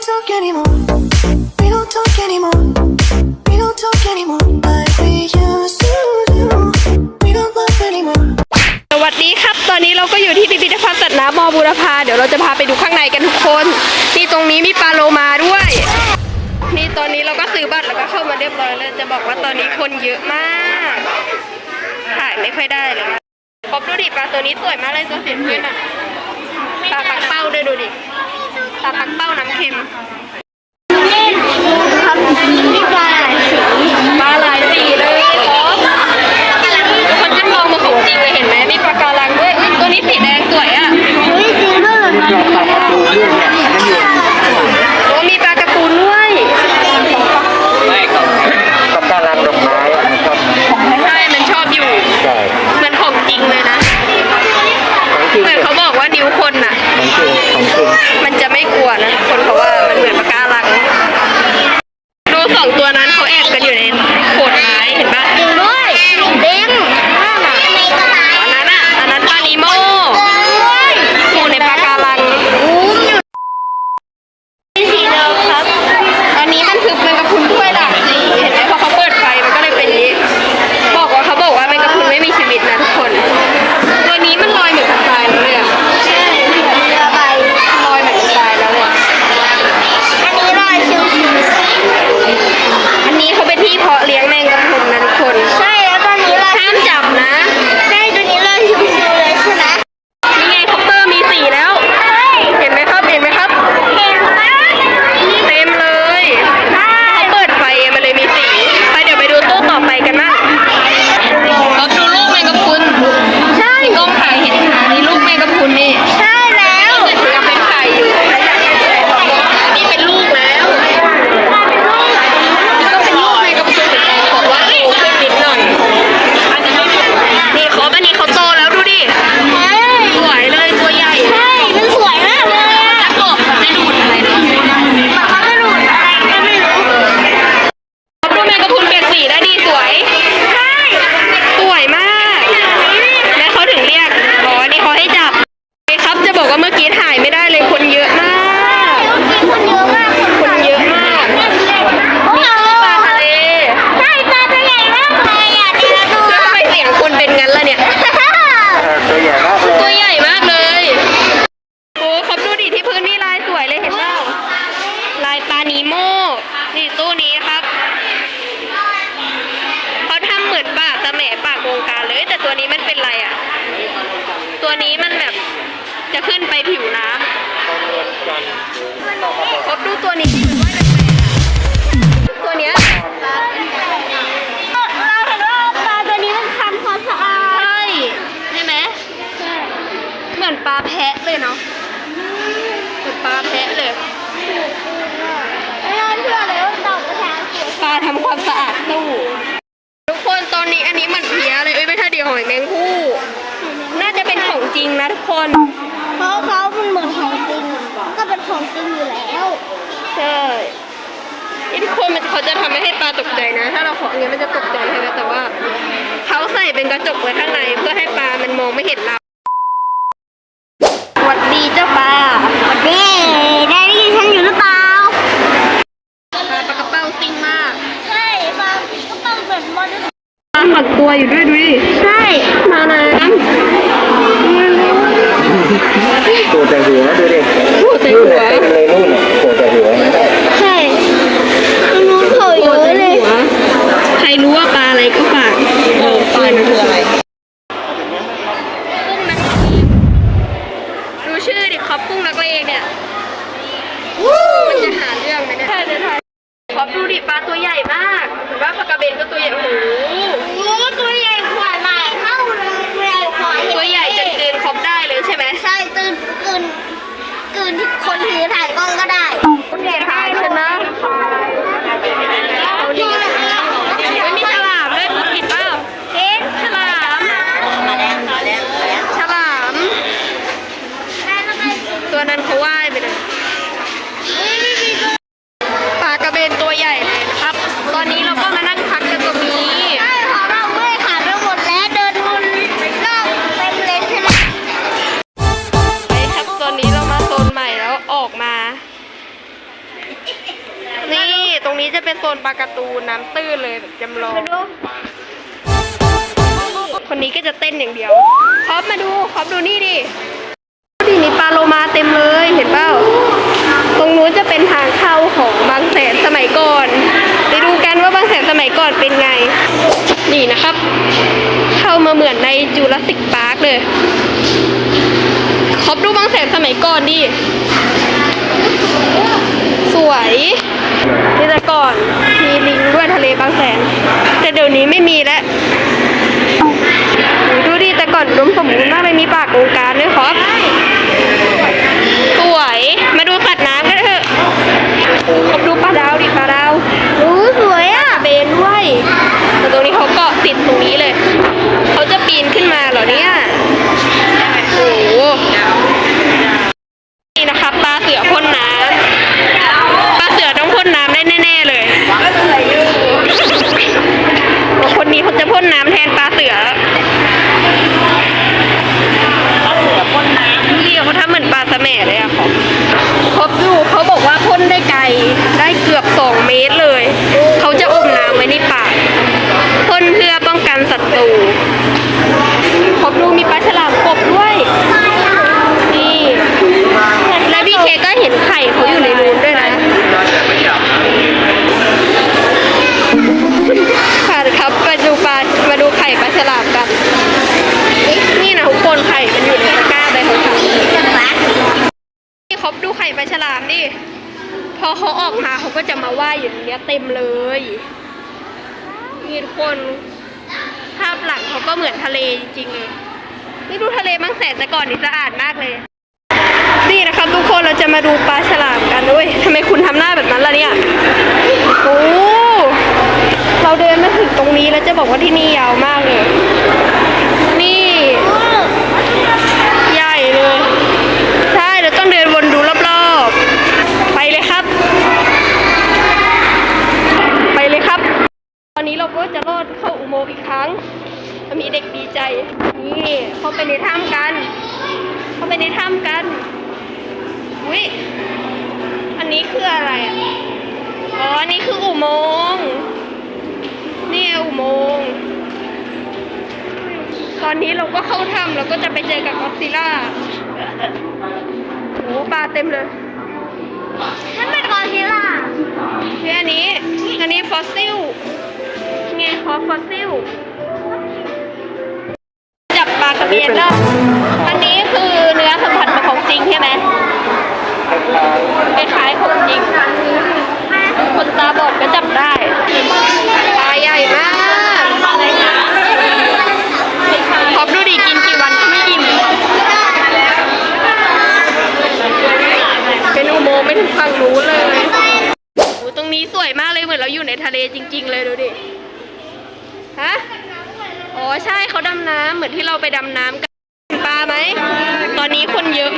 don't talk anymore. We don't talk anymore. We don't talk anymore like we used to do. We don't love anymore. สวัสดีครับ ตอนนี้เราก็อยู่ที่พิพิธภัณฑ์สัตว์น้ำมอบูรพา เดี๋ยวเราจะพาไปดูข้างในกันทุกคน นี่ตรงนี้มีปลาโลมาด้วย นี่ตอนนี้เราก็ซื้อบัตรแล้วก็เข้ามาเรียบร้อยแล้วจะบอกว่าตอนนี้คนเยอะมากถ่ายไม่ค่อยได้เลยพบดูดิปลาตัวนี้สวยมากเลยตัวสีเพื่อนอะปลาปักเป้าด้วยดูดิ ปลาปักเป้าน้ำเค็มมีปลาหลายสีปลาหลายสีเลยครับคนจะมองมาของจริงเลยเห็นไหมมีปลาการังด้วยอุ๊ยตัวนี้สีแดงสวยอะเฮ้ยจริงด้วยเหรอมันโต่ตัวนี้มันเป็นอะไรอะ ตัวนี้มันแบบจะขึ้นไปผิวน้ำครับดูตัวนี้ที่มันว่ายแปลกๆตัวเนี้ยเราเห็นว่าปลาตัวนี้มันทำความสะอาดใช่ใช่ไหมเหมือนปลาแพะเลยเนาะเหมือนปลาแพะเลยไม่น่าเชื่อเลยว่าตอบภาษาอังกฤษปลาทำความสะอาดตู้ทุกคนตอนนี้อันนี้มันเพี้ยเลย เอ้ยไม่ใช่เดียวหอยแมงผู้ น่าจะเป็นของจริงนะทุกคน เพราะเขามันเหมือนของจริงก็เป็นของจริงอยู่แล้วใช่ไอ้ทุกคนมันเขาจะทำให้ให้ปลาตกใจนะ ถ้าเราขออย่างเงี้ยมันจะตกใจใช่ไหมแต่ว่า เขาใส่เป็นกระจกไว้ข้างในเพื่อให้ปลามันมองไม่เห็นเรา ปลาหักตัวอยู่ด้วยดูดิ ใช่ มาน้ตัวแต่หัวดูดิำพูดใส่นู่นหัวน่ะเต็มเลยนู่นน่ะตัวแต่หัวนั่นแหละใช่น้องเขาเยพูดอะใส่เลยหัวใครรู้ว่าปลาอะไรก็ฝากเออปลามันคืออะไรดูชื่อดิครับกุ้งนักเลงเนี่ยมันจะหาเรื่องไหมเนี่ยใช่ใช่ขอบดูดิปลาตัวใหญ่มากเห็น ว่าปลากระเบนก็ตัวใหญ่โอ้โหโอ้ตัวใหญ่กว่าหลายเท่าเลยตัวใหญ่กว่าตัวใหญ่จนเกินครบได้เลยใช่ไหมใช่ตื่นกลืนกลืนที่คนถือถ่ายกล้องก็ได้ นี้จะเป็นโซนปลาการ์ตูนน้ำตื้นเลยแบบจำลอง คนนี้ก็จะเต้นอย่างเดียวคอปมาดูคอปดูนี่ดิดูดินี่ปลาโลมาเต็มเลยเห็นเปล่า ตรงนู้นจะเป็นทางเข้าของบางแสนสมัยก่อน ไปดูกันว่าบางแสนสมัยก่อนเป็นไง นี่นะครับ เข้ามาเหมือนในจูราสสิกพาร์คเลยคอปดูบางแสนสมัยก่อนดิ สวยนี่ แต่ก่อนมีลิงด้วยทะเลบางแสน แต่เดี๋ยวนี้ไม่มีแล้วดูดิแต่ก่อนล้มสมบูรณ์มากเลยมีปากองการด้วยครับ สวย มาดูสัตว์น้ำกันเถอะผมดูปลาดาวดิปลาดาว โอ้สวยอะ เบนด้วยแต่ตรงนี้เขาเกาะติดตรงนี้เลย เขาจะปีนขึ้นมาเหรอเนี่ย โอ้โห นี่นะครับปลาเสือพ่นน้ำปลาเสือต้องพ่นน้ำได้แน่ๆเลยคนนี้เขาจะพ่นน้ำแทนปลาเสือ ดูดิเขาทำเหมือนปลาสะแหม่เลยอะของครบดูเขาบอกว่าพ่นได้ไกล ได้เกือบสอง เมตรเลย เขาจะอมน้ำไว้ในปากพ่นเพื่อป้องกันศัตรูครบดูมีปลาฉลามกบด้วย นี่ และพี่เคก็เห็นไข่เขาอยู่ในรูนด้วยนะค่ะครับมาดูปลามาดูไข่ปลาฉลามกันนะทุกคนไข่มันอยู่ในตะกร้าใบของเขานี่ครบดูไข่ปลาฉลามดิ พอ เขาออกมาเขาก็จะมาว่ายอยู่ตรงเนี้ยเต็มเลยนี่ทุกคนภาพหลังเขาก็เหมือนทะเลจริงๆเลยนี่ดูทะเลบางแสนแต่ก่อนนี่สะอาดมากเลย นี่นะครับทุกคนเราจะมาดูปลาฉลามกันด้วยทำไมคุณทำหน้าแบบนั้นล่ะเนี่ยโอ้เราเดินมาถึงตรงนี้แล้วจะบอกว่าที่นี่ยาวมากเลย นี่ ใหญ่เลย ใช่เราต้องเดินวนดูรอบๆ ไปเลยครับ ไปเลยครับ ตอ นนี้เราก็จะลอดเข้าอุโมงค์อีกครั้งมีเด็กดีใจ นี่เข้าไปในถ้ำกัน เข้าไปในถ้ำกันอุ้ยอันนี้คืออะไรอะ อ๋อ อันนี้คืออุโมงค์ นี่ไงอุโมงค์ ตอนนี้เราก็เข้าถ้ำเราก็จะไปเจอกับก็อดซิลล่าโอ้ปลาเต็มเลยนั่นเป็นกอซิลล่านี่อันนี้ อันนี้ฟอสซิล ไงคอฟอสซิล จับปลากระเบนแล้วอันนี้คือเนื้อสัมผัสของจริงใช่ไหมคล้ายๆของจริง คนตาบอดก็จับได้ปลาใหญ่มากขอบดูดิกินกี่วันก็ไม่อิ่มเป็นอุโมงค์ไปถึงฝั่งนู้นเลยโอ้ตรงนี้สวยมากเลยเหมือนเราอยู่ในทะเลจริง ๆ เลยดูดิ ฮะอ๋อใช่เขาดำน้ำเหมือนที่เราไปดำน้ำกันปลาไหม ตอนนี้คนเยอะ